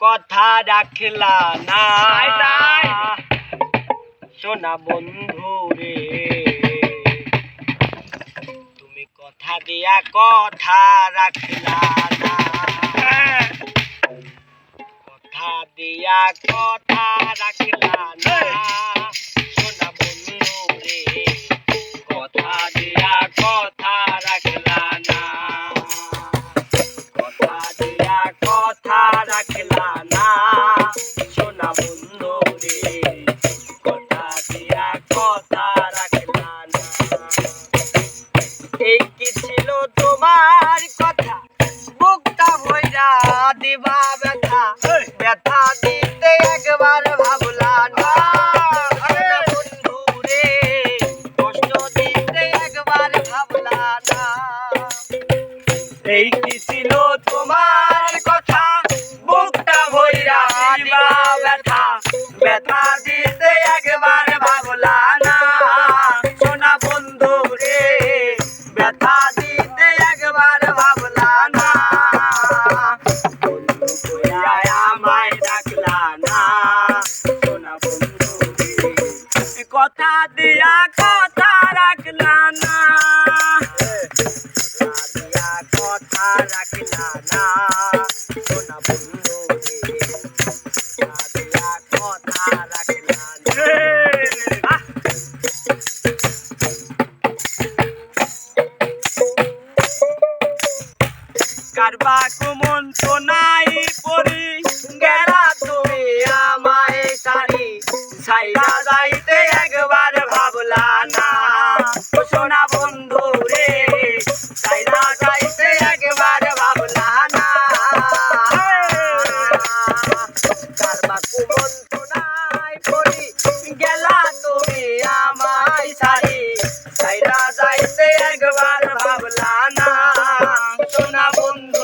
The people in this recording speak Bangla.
কথা রাখলা না। সোনা বন্ধু রে তুমি কথা দিয়া কথা রাখলা না। কথা দিয়া কথা রাখলা না। রাখলা না সোনা বন্ধু রে কথা দিয়া কথা রাখলা না এই কি ছিল তোমার কথা? বুকটা ভইরা দিবা ব্যথা। ব্যথা দিতে একবার ভাবলা না এই কি ছিল তোমার ব্যথা দিতে একবার ভাবলা না। সোনা বন্ধু রে, ব্যথা দিতে একবার ভাবলা না। আমায় ডাকলা না। সোনা বন্ধু কথা দিয়া কথা রাখলা না। কুমন সোনাই পরি, গেলা তুমি আমায় সারি। সাইরা যাইতে একবার ভাবলা না, ও সোনা বন্ধু রে। সাইরা না। কারবা কুমন সোনাই পরি, গেলা তুমি আমায় সারি। সাইরা যাইতে একবার ভাবলা না বন্ধু